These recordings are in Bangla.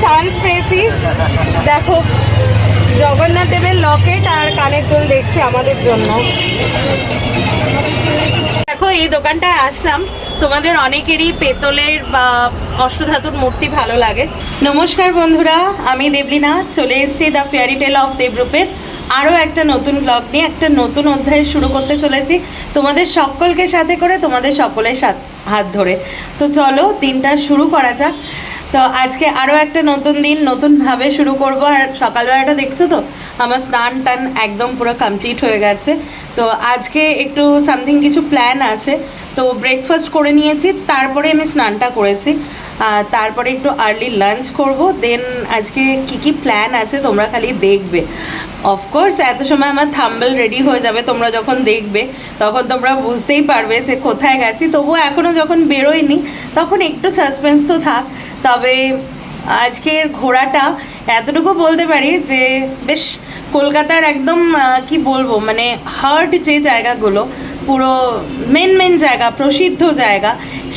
চান্স পেয়েছি। দেখো, জগন্নাথ দেবের লকেট আর কানের দুল দেখছি আমাদের জন্য। দেখো, এই দোকানটায় আসলাম। তোমাদের অনেকেরই পেতলের বা অষ্টধাতুর মূর্তি ভালো লাগে। নমস্কার বন্ধুরা, আমি দেবলিনা, চলে এসেছি দ্য ফেয়ারি টেল অফ দেবরূপের আরও একটা নতুন ব্লগ নিয়ে, একটা নতুন অধ্যায় শুরু করতে চলেছি। তোমাদের সকলকে সাথে করে, তোমাদের সকলের সাথ- হাত ধরে। তো চলো, দিনটা শুরু করা যাক। তো আজকে আরও একটা নতুন দিন, নতুনভাবে শুরু করব। আর সকালবেলাটা দেখছ তো? আমার স্নান টান একদম পুরো কমপ্লিট হয়ে গেছে। তো আজকে একটু সামথিং কিছু প্ল্যান আছে। তো ব্রেকফাস্ট করে নিয়েছি, তারপরে আমি স্নানটা করেছি। তারপরে একটু আর্লি লাঞ্চ করব দেন আজকে কি কি প্ল্যান আছে তোমরা খালি দেখবে। অফকোর্স এত সময় আমার থাম্বেল রেডি হয়ে যাবে তোমরা যখন দেখবে, তখন তোমরা বুঝতেই পারবে যে কোথায় গেছি। তবুও এখনও যখন বেরোয়নি তখন একটু সাসপেন্স তো থাক। তবে আজকের ঘোরাটা এতটুকু বলতে পারি যে, বেশ কলকাতার একদম কি বলব মানে হার্ট যে জায়গাগুলো পুরো মেন মেন জায়গা, প্রসিদ্ধ জায়গা।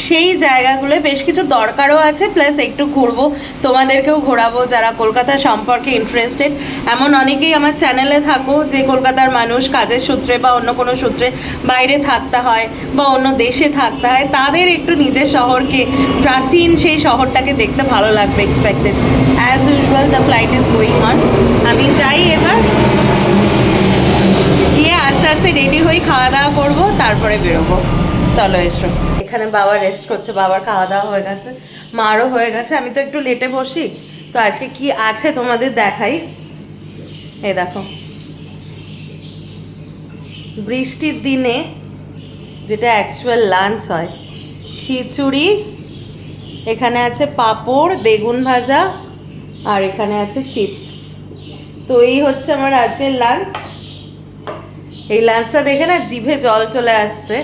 সেই জায়গাগুলো বেশ কিছু দরকারও আছে প্লাস একটু ঘুরবো। তোমাদেরকেও ঘোরাবো যারা কলকাতা সম্পর্কে ইন্টারেস্টেড এমন অনেকেই আমার চ্যানেলে থাকো যে কলকাতার মানুষ কাজের সূত্রে বা অন্য কোনো সূত্রে বাইরে থাকতে হয় বা অন্য দেশে থাকতে হয়, তাদের একটু নিজের শহরকে, প্রাচীন সেই শহরটাকে দেখতে ভালো লাগবে expected as usual the flight is going on আমি যাই এবার। আস্তে রেডি হয়ে খাওয়া দাওয়া করব, তারপরে বেরোবো। চলো, এসো। এখানে বাবা রেস্ট করছে, বাবার খাওয়া দাওয়া হয়ে গেছে, মারও হয়ে গেছে। আমি তো একটু লেটে বসি। তো আজকে কি আছে তোমাদের দেখাই? এই দেখো। বৃষ্টির দিনে যেটা অ্যাকচুয়াল লাঞ্চ হয়, খিচুড়ি, এখানে আছে পাঁপড়, বেগুন ভাজা, আর এখানে আছে চিপস তো এই হচ্ছে আমার আজকের লাঞ্চ এই লাঞ্চটা দেখে না জিভে জল চলে আসছে।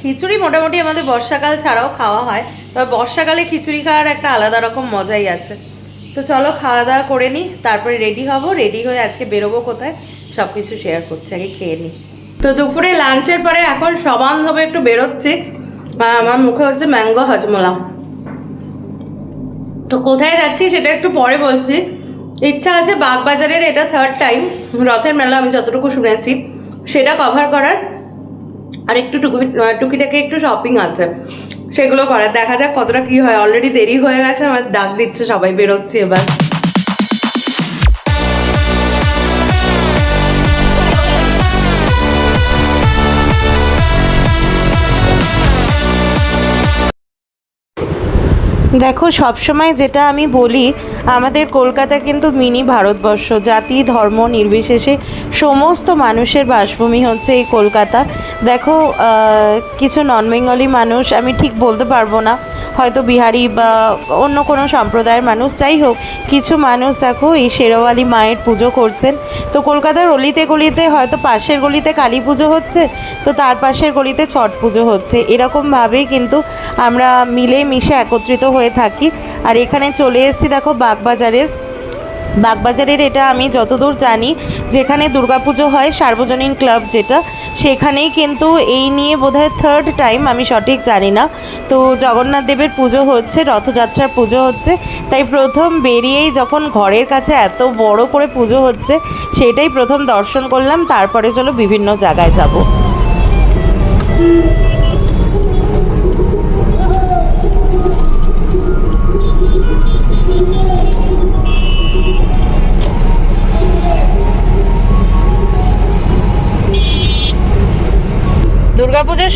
খিচুড়ি মোটামুটি আমাদের বর্ষাকাল ছাড়াও খাওয়া হয়, তবে বর্ষাকালে খিচুড়ি খাওয়ার একটা আলাদা রকম মজাই আছে। তো চলো খাওয়া দাওয়া করে নিই তারপরে রেডি হব রেডি হয়ে আজকে বেরোবো কোথায় সব কিছু শেয়ার করছি, আগে খেয়ে নিই তো দুপুরে লাঞ্চের পরে এখন সমানভাবে একটু বেরোচ্ছে আমার মুখে হচ্ছে ম্যাঙ্গো হজমোলা। তো কোথায় যাচ্ছি সেটা একটু পরে বলছি। ইচ্ছা আছে বাগবাজারের, এটা থার্ড টাইম রথের মেলা আমি যতটুকু শুনেছি। সেটা কভার করার আর একটু টুকি টুকিটাকে একটু শপিং আছে। সেগুলো করার। দেখা যাক কতটা কি হয়। অলরেডি দেরি হয়ে গেছে, আমার ডাক দিচ্ছে, সবাই বেরোচ্ছে এবার। দেখো, সবসময় যেটা আমি বলি, আমাদের কলকাতা কিন্তু মিনি ভারতবর্ষ। জাতি, ধর্ম, নির্বিশেষে সমস্ত মানুষের বাসভূমি হচ্ছে এই কলকাতা। দেখো কিছু নন বেঙ্গলি মানুষ, আমি ঠিক বলতে পারব না। হয়তো বিহারি বা অন্য কোনো সম্প্রদায়ের মানুষ, যাই হোক, কিছু মানুষ দেখো, এই শেরওয়ালি মায়ের পুজো করছেন। তো কলকাতার অলিতে গলিতে হয়তো পাশের গলিতে কালী পুজো হচ্ছে, তো তার পাশের গলিতে ছট পুজো হচ্ছে। এরকমভাবেই কিন্তু আমরা মিলে মিশে একত্রিত হয়ে থাকি। আর এখানে চলে এসেছি দেখো বাগবাজারের বাগবাজারের এটা আমি যতদূর জানি, যেখানে দুর্গাপুজো হয়, সার্বজনীন ক্লাব যেটা, সেখানেই কিন্তু এই নিয়ে বোধহয় থার্ড টাইম আমি সঠিক জানি না। তো জগন্নাথ দেবের পুজো হচ্ছে, রথযাত্রার পুজো হচ্ছে, তাই প্রথম বেরিয়েই যখন ঘরের কাছে এত বড় করে পুজো হচ্ছে, সেটাই প্রথম দর্শন করলাম, তারপরে চলো বিভিন্ন জায়গায় যাব।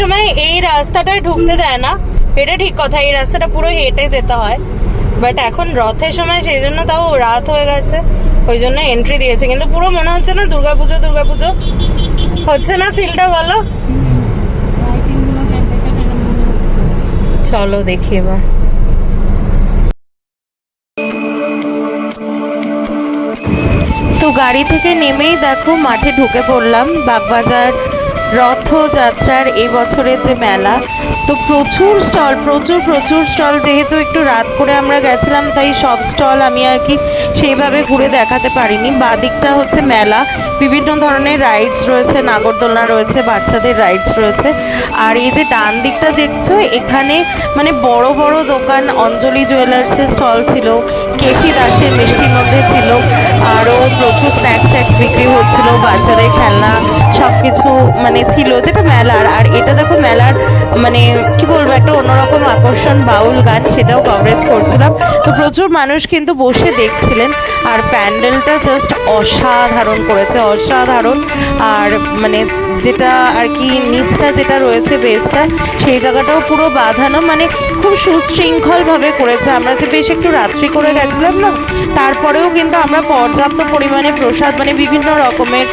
সময় এই রাস্তাটায় ঢুকতে দেয় না। এটা ঠিক কথা, এই রাস্তাটা পুরো হেঁটে যেতে হয়। বাট এখন রথের সময় সেই জন্য তাও রাত হয়ে গেছে। ওই জন্য এন্ট্রি দিয়েছে। কিন্তু পুরো মনে হচ্ছে না দুর্গাপুজো দুর্গাপুজো। হচ্ছে না ফিলটা বলো চলো দেখি এবার। তো গাড়ি থেকে নেমেই দেখো মাঠে ঢুকে পড়লাম বাগবাজার রথযাত্রার এই বছরের যে মেলা, তো প্রচুর স্টল, প্রচুর প্রচুর স্টল। যেহেতু একটু রাত করে আমরা গেছিলাম, তাই সব স্টল আমি আর কি সেইভাবে ঘুরে দেখাতে পারিনি। বাদিকটা হচ্ছে মেলা, বিভিন্ন ধরনের রাইডস রয়েছে, নাগরদোলনা রয়েছে, বাচ্চাদের রাইডস রয়েছে। আর এই যে ডান দিকটা দেখছ, এখানে মানে বড় বড় দোকান, অঞ্জলি জুয়েলার্সের স্টল ছিল কেসি দাসের মিষ্টির মধ্যে ছিল। আরও প্রচুর স্ন্যাক্স ট্যাক্স বিক্রি হচ্ছিল, বাচ্চাদের খেলনা সব কিছু মানে ছিল, যেটা মেলার। আর এটা দেখো মেলার মানে কি বলব, একটা অন্যরকম আকর্ষণ বাউল গান, সেটাও কভারেজ করছিলাম। তো প্রচুর মানুষ কিন্তু বসে দেখছিলেন। আর প্যান্ডেলটা জাস্ট অসাধারণ করেছে, অসাধারণ। আর মানে যেটা আর কি নিচটা যেটা রয়েছে বেসটা, সেই জায়গাটাও পুরো বাঁধানো মানে খুব সুশৃঙ্খলভাবে করেছে। আমরা যে বেশ একটু রাত্রি করে গেছিলাম না, তারপরেও কিন্তু আমরা পর্যাপ্ত পরিমাণে প্রসাদ মানে বিভিন্ন রকমের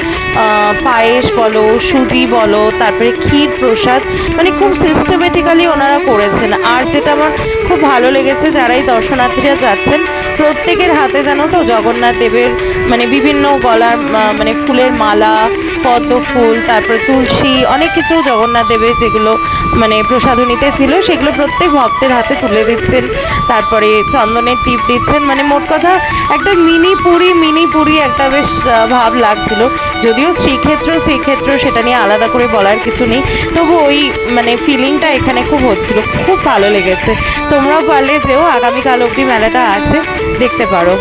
পায়েস বলো, সুজি বলো, তারপরে ক্ষীর প্রসাদ মানে খুব সিস্টেমেটিক্যালি ওনারা করেছেন। আর যেটা আমার খুব ভালো লেগেছে যারাই দর্শনার্থীরা যাচ্ছেন প্রত্যেকের হাতে জানো তো জগন্নাথ দেবের মানে বিভিন্ন গলার মানে ফুলের মালা, পদ্ম ফুল, তারপরে তুলসী, অনেক কিছু জগন্নাথ দেবের যেগুলো মানে প্রসাধনীতে ছিল, সেগুলো প্রত্যেক ভক্তের হাতে তুলে দিচ্ছেন। তারপরে চন্দনের টিপ দিচ্ছেন। মানে মোট কথা একটা মিনি পুরি মিনি পুরি একটা বেশ ভাব লাগছিল। যদিও শ্রীক্ষেত্র শ্রীক্ষেত্র সেটা নিয়ে আলাদা করে বলার কিছু নেই। তবু ওই মানে ফিলিংটা এখানে খুব হচ্ছিল, খুব ভালো লেগেছে। তোমরাও পারলে যেও, আগামীকাল অবধি মেলাটা আছে, দেখতে পারো।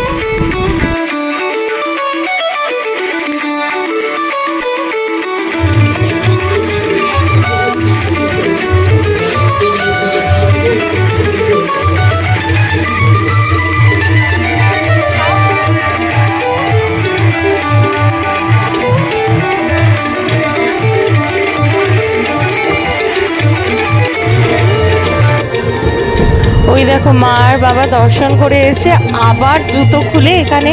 ওই দেখো মা আর বাবা দর্শন করে এসে আবার জুতো খুলে এখানে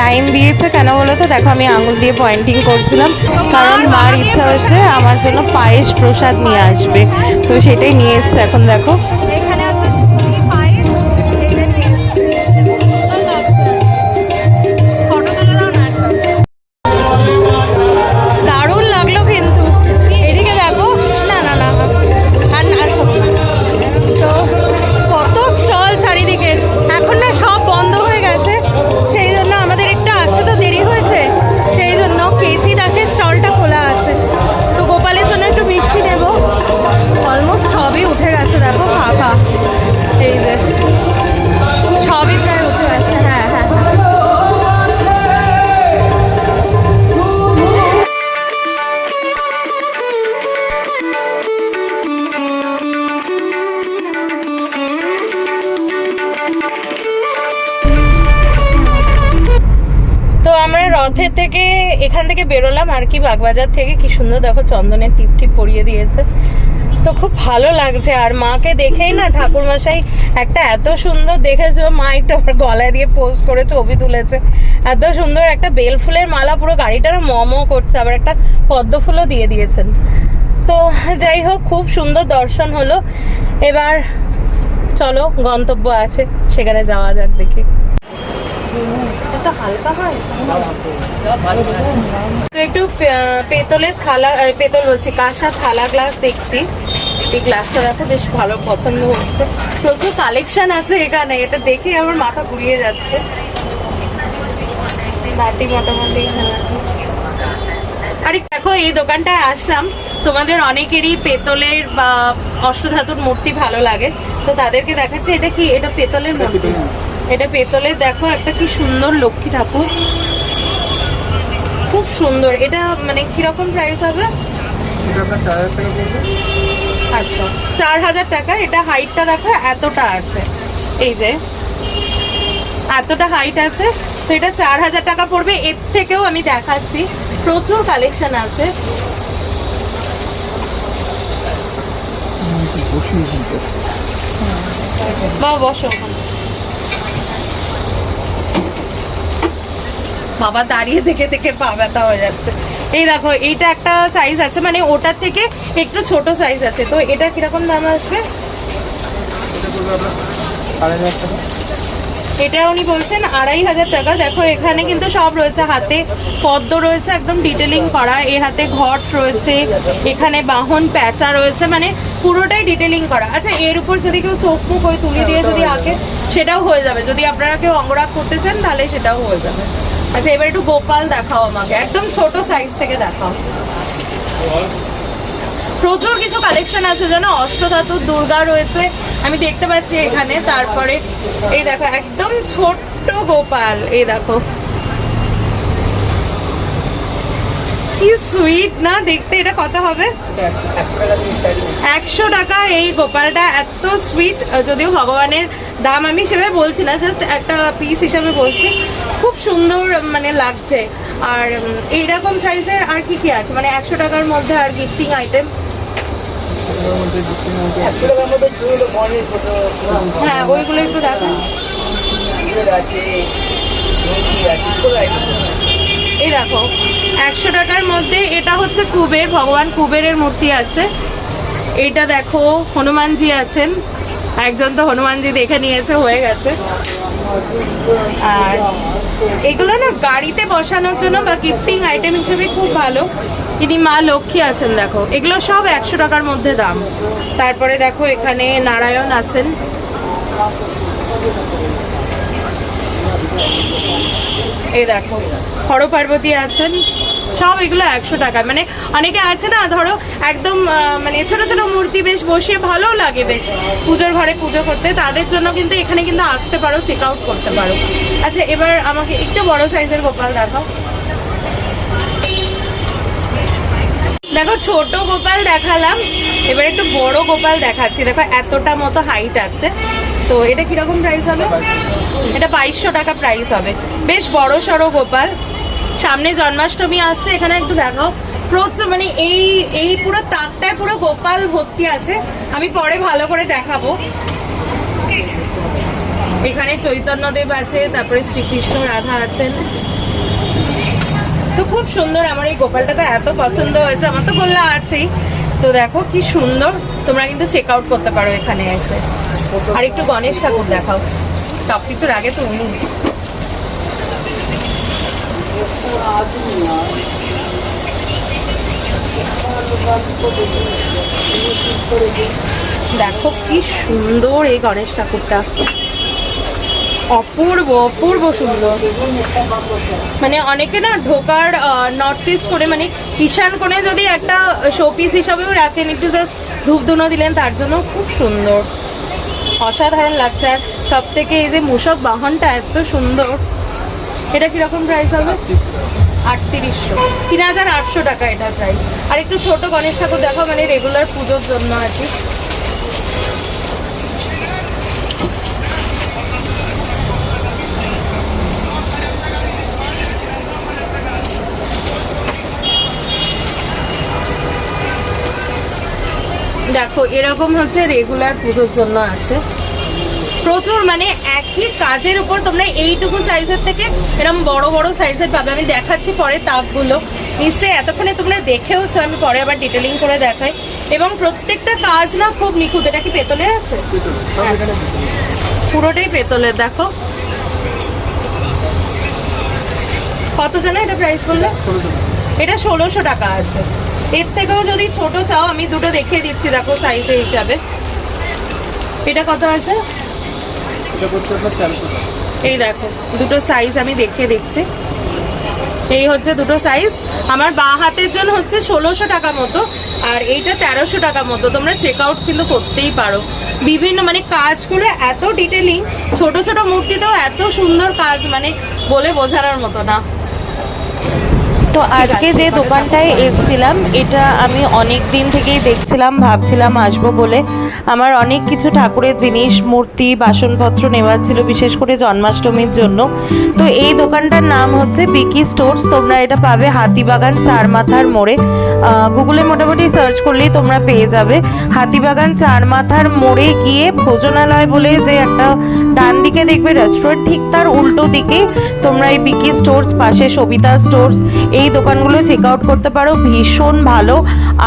লাইন দিয়েছে। কেন বলো তো? দেখো আমি আঙুল দিয়ে পয়েন্টিং করছিলাম। কারণ মার ইচ্ছা হয়েছে আমার জন্য পায়েস প্রসাদ নিয়ে আসবে। তো সেটাই নিয়ে এসছে। এখন দেখো রথের থেকে এখান থেকে বেরোলাম আর কি বাগবাজার থেকে। কি সুন্দর দেখো, চন্দনের টিপ টিপ পরিয়ে দিয়েছে। তো খুব ভালো লাগছে। আর মাকে দেখেই না ঠাকুরমশাই একটা এত সুন্দর দেখেছ? মা একটু আমার গলায় দিয়ে পোজ করে ছবি তুলেছে। এত সুন্দর একটা বেল ফুলের মালা, পুরো গাড়িটা না ম ম করছে, আবার একটা পদ্ম ফুলও দিয়ে দিয়েছেন। তো যাই হোক, খুব সুন্দর দর্শন হলো। এবার চলো, গন্তব্য আছে, সেখানে যাওয়া যাক দেখি। এটা হালকা হয়। একটু পেতলের থালা পেতল বলছি কাঁসা থালা গ্লাস দেখছি। এই গ্লাসটা দেখো বেশ ভালো পছন্দ হচ্ছে। প্রচুর কালেকশন আছে এখানে, এটা দেখে আমার মাথা ঘুরিয়ে যাচ্ছে। বাটি মোটামুটি আরে দেখো, এই দোকানটায় আসলাম। তোমাদের অনেকেরই পেতলের বা অষ্টধাতুর মূর্তি ভালো লাগে। তো তাদেরকে দেখাচ্ছে, এটা কি? এটা পেতলের মূর্তি। এটা পেতলে দেখো একটা কি সুন্দর লক্ষ্মী ঠাকুর। খুব সুন্দর। এটা মানে কীরকম প্রাইস হবে? আচ্ছা চার হাজার টাকা। এটা হাইটটা দেখো এতটা আছে। এই যে এতটা হাইট আছে। তো এটা চার হাজার টাকা পড়বে। এর থেকেও আমি দেখাচ্ছি। প্রচুর কালেকশন আছে। বা বসো। বাবা দাঁড়িয়ে থেকে থেকে পা ব্যথা হয়ে যাচ্ছে। এই দেখো, এইটা একটা সাইজ আছে মানে ওটার থেকে একটু ছোট সাইজ আছে। তো এটা কীরকম দাম আসবে? এটা উনি বলছেন আড়াই হাজার টাকা। দেখো, এখানে কিন্তু সব রয়েছে। হাতে পদ্ম রয়েছে, একদম ডিটেলিং করা। এ হাতে ঘট রয়েছে, এখানে বাহন, প্যাঁচা রয়েছে মানে পুরোটাই ডিটেলিং করা। আচ্ছা এর উপর যদি কেউ চোখ মুখ ওই তুলি দিয়ে যদি আঁকে, সেটাও হয়ে যাবে। যদি আপনারা কেউ অঙ্গরাগ করতে চান, তাহলে সেটাও হয়ে যাবে। আচ্ছা এবার একটু গোপাল দেখাও আমাকে। একদম ছোট সাইজ থেকে দেখাও। প্রচুর কিছু কালেকশন আছে জানো? অষ্টধাতুর দুর্গা রয়েছে। আমি দেখতে পাচ্ছি এখানে। তারপরে এই দেখো, একদম ছোট্ট গোপাল। এই দেখো। কি সুইট না? দেখতে এটা কত হবে? একশো টাকা এই গোপালটা। এত সুইট যদিও ভগবানের দাম আমি সেভাবে বলছি না জাস্ট একটা পিস হিসাবে বলছি। খুব সুন্দর মানে লাগছে। আর এইরকম সাইজের আর কি কি আছে? মানে একশো টাকার মধ্যে আর গিফটিং আইটেম হ্যাঁ ওইগুলো একটু দেখো মন্দির আছে নদী আছে ছোট item। এই দেখো, একশো টাকার মধ্যে এটা হচ্ছে কুবের, ভগবান কুবেরের মূর্তি আছে। এটা দেখো, হনুমানজি আছেন। একজন তো হনুমানজি দেখে নিয়েছে, হয়ে গেছে। আর এগুলো না গাড়িতে বসানোর জন্য বা গিফটিং আইটেম হিসেবে খুব ভালো। ইনি মা লক্ষ্মী আছেন, দেখো। এগুলো সব একশো টাকার মধ্যে দাম। তারপরে দেখো, এখানে নারায়ণ আছেন। এ দেখো হর পার্বতী আছেন। সব এগুলো একশো টাকা মানে অনেকে আছে না, ধরো একদম মানে ছোট ছোট মূর্তি বেশ বসিয়ে ভালো লাগে বেশ। পুজোর ঘরে পুজো করতে, তাদের জন্য কিন্তু এখানে কিন্তু আসতে পারো চেক আউট করতে পারো। আচ্ছা এবার আমাকে একটু বড় সাইজের গোপাল দেখাও। দেখো, ছোট গোপাল দেখালাম, এবার একটু বড় গোপাল দেখাচ্ছি। দেখো, এতটা মতো হাইট আছে। তো এটা কীরকম প্রাইস হবে? এটা বাইশশো টাকা প্রাইস হবে। বেশ বড় সড়ো গোপাল। সামনে জন্মাষ্টমী আসছে, এখানে একটু দেখাও। প্রচুর মানে এই এই পুরো তাকটায় পুরো গোপাল ভর্তি আছে। আমি পরে ভালো করে দেখাবো। এখানে চৈতন্যদেব আছে, তারপরে শ্রীকৃষ্ণ রাধা আছেন। তো খুব সুন্দর, আমার এই গোপালটা তো এত পছন্দ হয়েছে, আমার তো গোল্লা আছেই। তো দেখো কি সুন্দর, তোমরা কিন্তু চেক আউট করতে পারো এখানে এসে। আর একটু গণেশ ঠাকুর দেখাও। সব কিছুর আগে তুমি। দেখো কি সুন্দর এই গণেশ ঠাকুরটা। অপূর্ব অপূর্ব সুন্দর। মানে অনেকে না ঢোকার নর্থ ইস্ট করে মানে ঈশান কোণে যদি একটা শোপিস হিসাবেও রাখেন, একটু জাস্ট ধূপ ধুনো দিলেন, তার জন্য খুব সুন্দর। অসাধারণ লাগছে। আর সব থেকে এই যে মূষক বাহনটা এত সুন্দর। এটা কীরকম প্রাইস হবে? আটত্রিশশো। তিন হাজার আটশো টাকা এটা প্রাইস আর একটু ছোট গণেশ ঠাকুর দেখো মানে রেগুলার পুজোর জন্য কি। দেখো, এরকম হচ্ছে রেগুলার পুজোর জন্য আছে। প্রচুর মানে একই কাজের উপর তোমরা এইটুকু সাইজের থেকে এরকম বড় বড় সাইজের পাবে। আমি দেখাচ্ছি পরে তাপগুলো। নিশ্চয়ই এতক্ষণে তোমরা দেখেওছো আমি পরে আবার ডিটেলিং করে দেখাই। এবং প্রত্যেকটা কাজ না খুব নিখুঁত। এটা কি পেতলের আছে? পুরোটাই পেতলের দেখো। কত জানো এটা প্রাইস বললে? এটা ষোলোশো টাকা আছে। এর থেকেও যদি ছোট চাও আমি দুটো দেখিয়ে দিচ্ছি দেখো সাইজের হিসাবে। এটা কত আছে? এই দেখো, দুটো সাইজ আমি দেখে দেখছি এই হচ্ছে দুটো সাইজ আমার বা হাতের জন্য হচ্ছে ষোলোশো টাকা মতো, আর এইটা তেরোশো টাকা মতো। তোমরা চেক আউট কিন্তু করতেই পারো। বিভিন্ন মানে কাজগুলো এত ডিটেলিং ছোট ছোট মূর্তিতেও এত সুন্দর কাজ মানে বলে বোঝার মতো না। তো আজকে যে দোকানটায় এসছিলাম, এটা আমি অনেক দিন থেকেই দেখছিলাম, ভাবছিলাম আসব বলে। আমার অনেক কিছু ঠাকুরের জিনিস, মূর্তি, বাসনপত্র নেওয়ার ছিল, বিশেষ করে জন্মাষ্টমীর জন্য। তো এই দোকানটার নাম হচ্ছে বিকি স্টোরস তোমরা এটা পাবে হাতিবাগান চার মাথার মোড়ে গুগলে মোটামুটি সার্চ করলেই তোমরা পেয়ে যাবে। হাতিবাগান চার মাথার মোড়ে গিয়ে ভোজনালয় বলে যে একটা ডান দিকে দেখবে রেস্টুরেন্ট ঠিক তার উল্টো দিকেই তোমরা এই বিকি স্টোরস পাশে সবিতা স্টোরস এই এই দোকানগুলো চেক আউট করতে পারো। ভীষণ ভালো।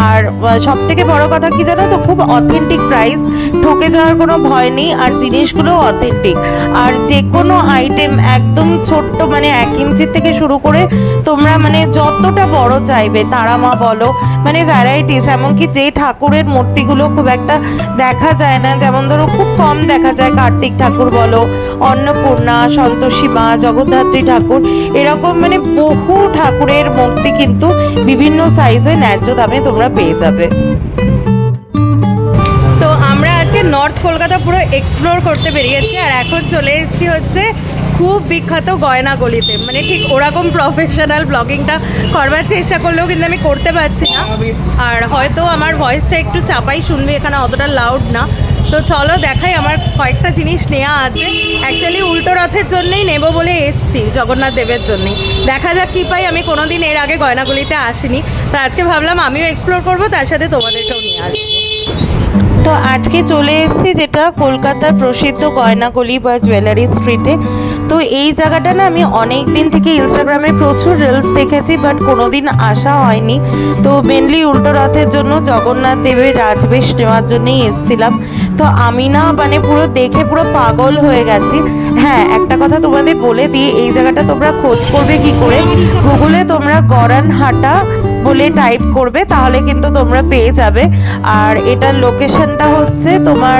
আর সব থেকে বড় কথা কি জানো তো? খুব অথেন্টিক প্রাইস ঠকে যাওয়ার কোনো ভয় নেই। আর জিনিসগুলো অথেন্টিক আর যে কোনো আইটেম একদম ছোট্ট মানে এক ইঞ্চির থেকে শুরু করে তোমরা মানে যতটা বড় চাইবে, তারা মা বলো মানে ভ্যারাইটিস এমনকি যে ঠাকুরের মূর্তিগুলো খুব একটা দেখা যায় না। যেমন ধরো, খুব কম দেখা যায়। কার্তিক ঠাকুর বলো, অন্নপূর্ণা, সন্তোষী মা, জগদ্ধাত্রী ঠাকুর। এরকম মানে বহু ঠাকুরের মূর্তি কিন্তু বিভিন্ন সাইজে ন্যায্য দামে তোমরা পেয়ে যাবে। তো আমরা আজকে নর্থ কলকাতা পুরো এক্সপ্লোর করতে বেরিয়েছি আর এখন চলে এসেছি হচ্ছে খুব বিখ্যাত গয়না গলিতে মানে ঠিক ওরকম প্রফেশনাল ব্লগিংটা করবার চেষ্টা করলেও কিন্তু আমি করতে পারছি না। আর হয়তো আমার ভয়েসটা একটু চাপাই শুনবে, এখানে অতটা লাউড না। তো চলো দেখাই, আমার কয়েকটা জিনিস নেওয়া আছে। অ্যাকচুয়ালি উল্টো রথের জন্যেই নেব বলে এসছি, জগন্নাথ দেবের জন্যই। দেখা যাক কী পাই, আমি কোনো দিন এর আগে গয়নাগুলিতে আসিনি। তো আজকে ভাবলাম আমিও এক্সপ্লোর করব, তার সাথে তোমাদেরকেও নিয়ে আসব। তো আজকে চলে এসেছি যেটা কলকাতার প্রসিদ্ধ গয়নাগলি বা জুয়েলারি স্ট্রিটে তো এই জায়গাটা না আমি অনেক দিন থেকে ইনস্টাগ্রামে প্রচুর রিলস দেখেছি বাট কোনোদিন আসা হয়নি। তো মেনলি উল্টো রথের জন্য জগন্নাথ দেবের রাজবেশ নেওয়ার জন্যই এসেছিলাম। তো আমি না মানে পুরো দেখে পুরো পাগল হয়ে গেছি। হ্যাঁ একটা কথা তোমাদের বলে দিই, এই জায়গাটা তোমরা খোঁজ করবে কি করে? গুগলে তোমরা গরান হাটা বলে টাইপ করবে, তাহলে কিন্তু তোমরা পেয়ে যাবে। আর এটার লোকেশনটা হচ্ছে তোমার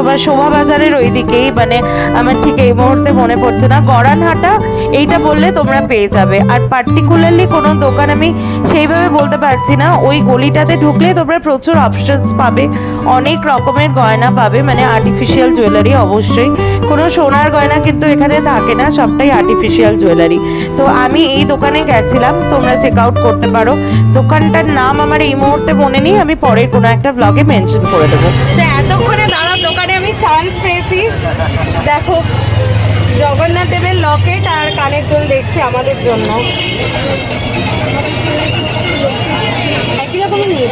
তোমার শোভা বাজারের ওই দিকেই মানে আমার ঠিক এই মুহূর্তে মনে পড়ছে না। গড়ানহাটা, এইটা বললে তোমরা পেয়ে যাবে। আর পার্টিকুলারলি কোনো দোকান আমি সেইভাবে বলতে পারছি না। ওই গলিটাতে ঢুকলে তোমরা প্রচুর অপশনস পাবে। অনেক রকমের গয়না পাবে মানে আর্টিফিশিয়াল জুয়েলারি অবশ্যই। কোনো সোনার গয়না কিন্তু এখানে থাকে না, সবটাই আর্টিফিশিয়াল জুয়েলারি তো আমি এই দোকানে গেছিলাম, তোমরা চেক আউট করতে পারো। দোকানটার নাম আমার এই মুহূর্তে মনে নেই, আমি পরের কোনো একটা ব্লগে মেনশন করে দেবো। এতক্ষণে দাদার দোকানে আমি চান্স পেয়েছি। দেখো, জগন্নাথ দেবের লকেট আর কানের দুল দেখছি আমাদের জন্য। একই রকমই নিয়ে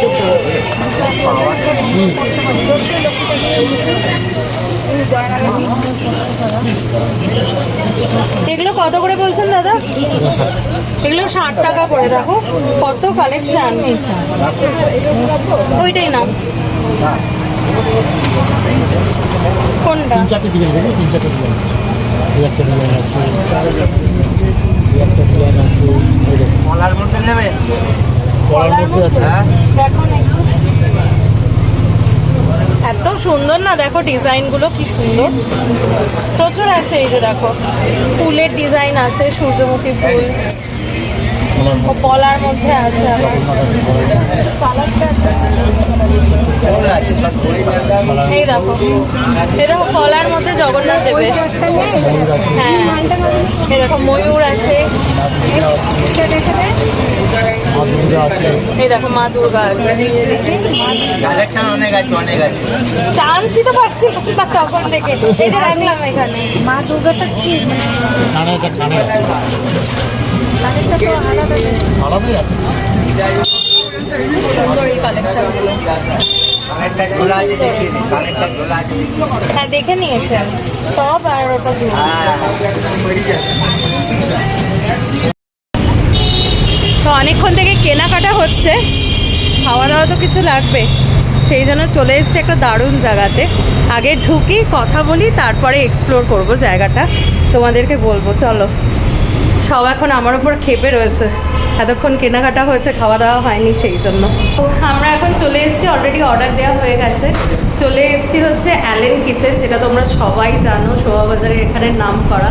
এগুলো কত করে বলছেন দাদা? এগুলো ষাট টাকা করে, দেখো, কত কালেকশন ওইটাই না কোনটা? চারটে ডিজাইন তিন চারটে ডিজাইন আছে। এই একটা ডিজাইন আছে একটা ডিজাইন আছে কলার মধ্যে নেবে? কলার মধ্যে আছে। দেখো না একটু। এত সুন্দর না দেখো ডিজাইনগুলো কি সুন্দর। প্রচুর আছে এই যে দেখো। ফুলের ডিজাইন আছে সূর্যমুখী ফুল। কলার পলার মধ্যে আছে কালারটা এই দেখো। দেখো কলার মধ্যে জগন্নাথ দেবে। হ্যাঁ। দেখো ময়ূর আছে। এই দেখো মা দুর্গা চান্সই তো পাচ্ছি তখন থেকে। এই যে রাখলাম এখানে। মা দুর্গাটা কি? আলাদাই আছে। হ্যাঁ দেখে টপ আর ওটা তো অনেকক্ষণ থেকে কেনাকাটা হচ্ছে। খাওয়া দাওয়া তো কিছু লাগবে। সেই জন্য চলে এসেছি একটা দারুণ জায়গাতে। আগে ঢুকি, কথা বলি, তারপরে এক্সপ্লোর করব জায়গাটা। তোমাদেরকে বলব, চলো। সব এখন আমার উপর খেপে রয়েছে। এতক্ষণ কেনাকাটা হয়েছে খাওয়া দাওয়া হয়নি সেই জন্য। আমরা এখন চলে এসেছি অলরেডি অর্ডার দেওয়া হয়ে গেছে। চলে এসেছি হচ্ছে অ্যালেন কিচেন যেটা তোমরা সবাই জানো শোভাবাজারের এখানে নাম করা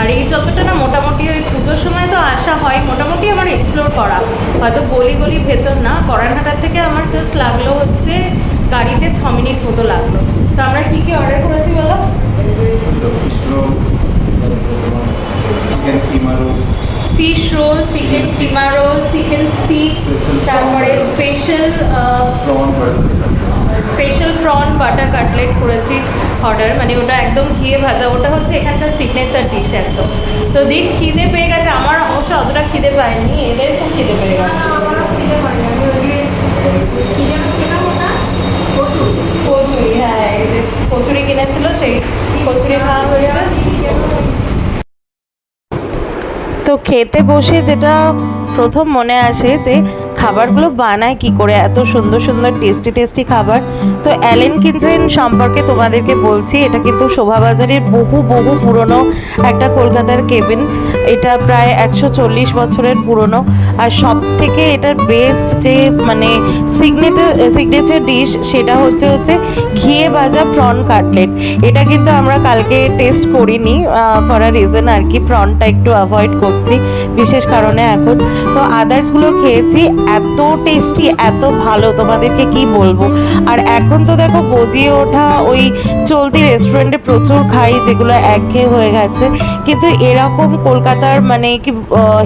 আর এই চত্বরটা না মোটামুটি ওই পুজোর সময় তো আসা হয়, মোটামুটি আমার এক্সপ্লোর করা। হয়তো গলি গলি ভেতর না, করানহাটার থেকে আমার জাস্ট লাগল হচ্ছে গাড়িতে ছ মিনিট মতো লাগল। তো আমরা কী কী অর্ডার করেছি বলো? Fish roll chicken keema roll chicken stick তারপরে special special prawn butter cutlet করেছি অর্ডার মানে ওটা একদম ঘিয়ে ভাজা ওটা হচ্ছে এখানকার সিগনেচার ডিশ একদম। তো দিন খিদে পেয়ে গেছে আমার অবশ্য অতটা খিদে পায়নি এদের খুব খিদে পেয়ে গেছে। কচুরি হ্যাঁ এই যে কচুরি কিনেছিল সেই কচুরি খাওয়া হয়েছে। তো খেতে বসে যেটা প্রথম মনে আসে যে খাবারগুলো বানায় কি করে? এত সুন্দর সুন্দর টেস্টি টেস্টি খাবার। তো অ্যালেন কিচেন সম্পর্কে তোমাদেরকে বলছি, এটা কিন্তু শোভাবাজারের বহু বহু পুরনো একটা কলকাতার কেবিন এটা প্রায় একশো চল্লিশ বছরের পুরনো। আর সব থেকে এটার বেস্ট যে মানে সিগনেচার সিগনেচার ডিশ সেটা হচ্ছে হচ্ছে ঘিয়ে ভাজা প্রন কাটলেট এটা কিন্তু আমরা কালকে টেস্ট করিনি ফর আ রিজন আর কি। প্রনটা একটু অ্যাভয়েড করছি, বিশেষ কারণে এখন। তো আদার্সগুলো খেয়েছি। এত টেস্টি এত ভালো, তোমাদেরকে কি বলব? আর এখন তো দেখো গজিয়ে ওঠা ওই চলতি রেস্টুরেন্টে প্রচুর খাই, যেগুলো একঘেয়ে হয়ে গেছে। কিন্তু এরকম কলকাতার মানে কি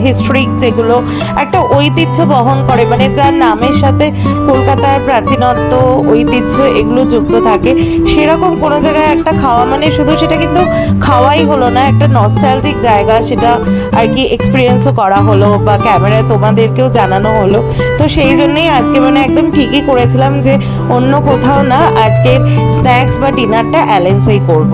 হিস্ট্রিক যেগুলো, একটা ঐতিহ্য বহন করে। মানে যার নামের সাথে কলকাতার প্রাচীনত্ব, ঐতিহ্য এগুলো যুক্ত থাকে। সেরকম কোনো জায়গায় একটা খাওয়া মানে শুধু সেটা কিন্তু খাওয়াই হলো না, একটা নস্টালজিক জায়গা সেটা আর কি এক্সপিরিয়েন্সও করা হলো বা ক্যামেরায় তোমাদেরকেও জানানো হলো। তো সেই জন্যই আজকে মানে একদম ঠিকই করেছিলাম যে অন্য কোথাও না আজকের স্ন্যাক্স বা ডিনারটা অ্যালেন্সেই করব।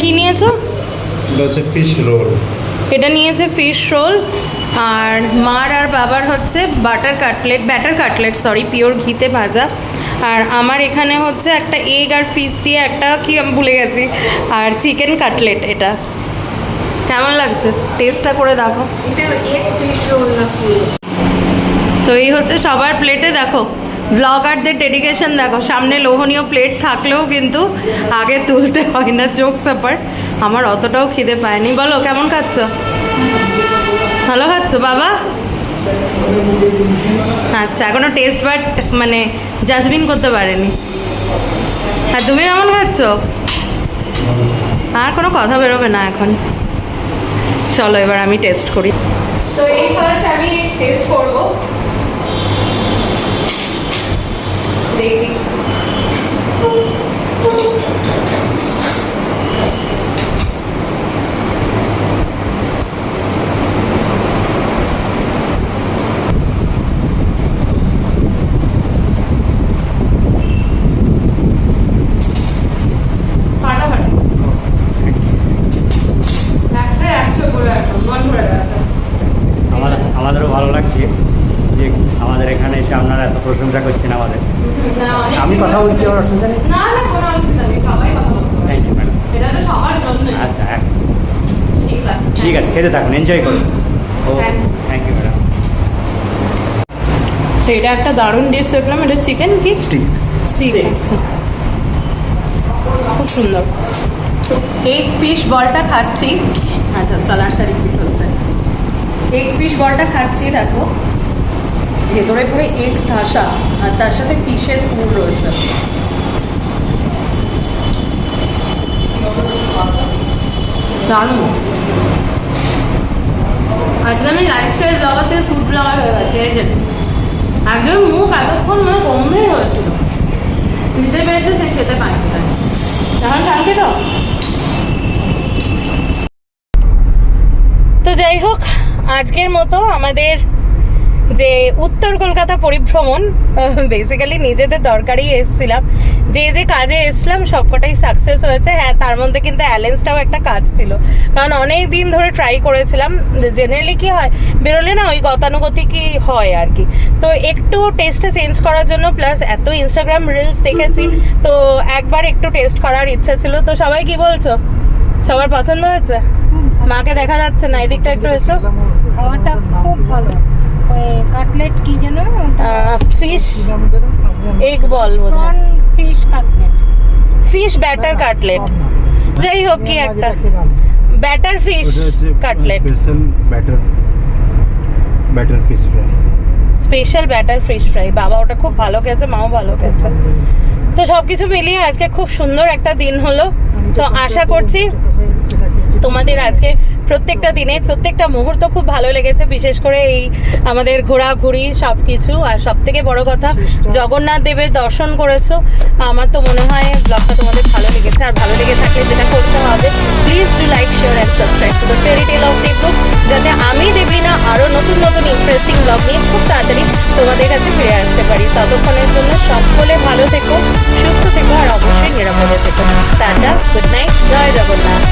কি নিয়েছো? এটা হচ্ছে ফিশ রোল এটা নিয়েছে ফিশ রোল আর মার আর বাবার হচ্ছে butter cutlet batter cutlet sorry pure ঘিতে ভাজা। আর আমার এখানে হচ্ছে একটা এগ আর ফিশ দিয়ে একটা কি আমি ভুলে গেছি আর চিকেন কাটলেট এটা। কেমন লাগছে? টেস্টটা করে দেখো। তো এই হচ্ছে সবার প্লেটে দেখো। ব্লগারদের ডেডিকেশন দেখো, সামনে লোহনীয় প্লেট থাকলেও কিন্তু আগে তুলতে হয় না চোখ সাপার আমার অতটাও খিদে পায়নি। বলো, কেমন খাচ্ছ? ভালো খাচ্ছ বাবা? আচ্ছা এখনও টেস্ট বাট মানে জাজবিন করতে পারেনি। আর তুমি কেমন খাচ্ছ? আর কোনো কথা বেরোবে না এখন। চলো এবার আমি টেস্ট করি। তো এই ফার্স্ট আমি টেস্ট করব। দেখি ফাটাফাটি একটা একশো করে একদম মন ভরে গেছে আমার আমাদেরও ভালো লাগছে যে আমাদের এখানে এসে আপনারা এত প্রশংসা করছেন আমাদের না, অনেক আমি কথা বলছি আমার অসুবিধা নেই? না না কোনো অসুবিধা নেই সবাই কথা বলতে থ্যাংক ইউ ম্যাডাম এটা তো সবার জন্য আচ্ছা ঠিক আছে ঠিক আছে খেতে থাকুন এনজয় করুন। ও থ্যাংক ইউ ম্যাডাম তো এটা একটা দারুণ ডিশ দেখলাম এটা চিকেন কি? স্টিক স্টিক খুব সুন্দর। এগ ফিশ বলটা খাচ্ছি। আচ্ছা সালাডটা রিপিট হচ্ছে। এগ ফিশ বলটা খাচ্ছি দেখো। ভেতরে পুরো এগ ঠাসা আর তার সাথে ফিশের পুর রয়েছে। দারুণ। আজকে আমি লাইফস্টাইল ব্লগার ফুড ব্লগার হয়ে গেছে একজন মুখ এতক্ষণ মানে গম্ভীর হয়েছিল। নিতে পেরেছে? সে খেতে পারবে এখন কালকে তো। তো যাই হোক, আজকের মতো আমাদের যে উত্তর কলকাতা পরিভ্রমণ বেসিক্যালি নিজেদের দরকারই এসেছিলাম। যে যে কাজে এসছিলাম, সবকটাই সাকসেস হয়েছে। হ্যাঁ তার মধ্যে কিন্তু অ্যালেন্সটাও একটা কাজ ছিল। কারণ অনেক দিন ধরে ট্রাই করেছিলাম জেনারেলি কি হয়, বেরোলে না ওই গতানুগতিকই হয় আর কি। তো একটু টেস্টটা চেঞ্জ করার জন্য প্লাস এত ইনস্টাগ্রাম রিলস দেখেছি, তো একবার একটু টেস্ট করার ইচ্ছা ছিল। তো সবাই কি বলছো? সবার পছন্দ হয়েছে? মাকে দেখা যাচ্ছে না, এদিকটা একটু এসো। খাওয়াটা খুব ভালো। কাটলেট কি যেন ফিশ এগ বল বোধ prawn fish cutlet. Fish batter cutlet. যাই হোক কি একটা। Batter fish cutlet. Special batter batter fish fry special batter fish fry বাবা ওটা খুব ভালো খেয়েছে মাও ভালো খেয়েছে। তো সব কিছু মিলিয়ে আজকে খুব সুন্দর একটা দিন হলো। তো আশা করছি তোমাদের আজকে প্রত্যেকটা দিনের প্রত্যেকটা মুহূর্ত খুব ভালো লেগেছে বিশেষ করে এই আমাদের ঘোরাঘুরি সব কিছু আর সব থেকে বড় কথা জগন্নাথ দেবের দর্শন করেছ আমার তো মনে হয় ব্লগটা তোমাদের ভালো লেগেছে। আর ভালো লেগে থাকলে যেটা করতে হবে please do like share and subscribe to the fairy tale of Debrup যাতে আমি দেবলিনা আরও নতুন নতুন ইন্টারেস্টিং ব্লগ নিয়ে খুব তাড়াতাড়ি তোমাদের কাছে ফিরে আসতে পারি। ততক্ষণের জন্য সকলে ভালো থেকো সুস্থ থেকো আর অবশ্যই নিরাপদে থেকো। Tata good night Jai Jagannath.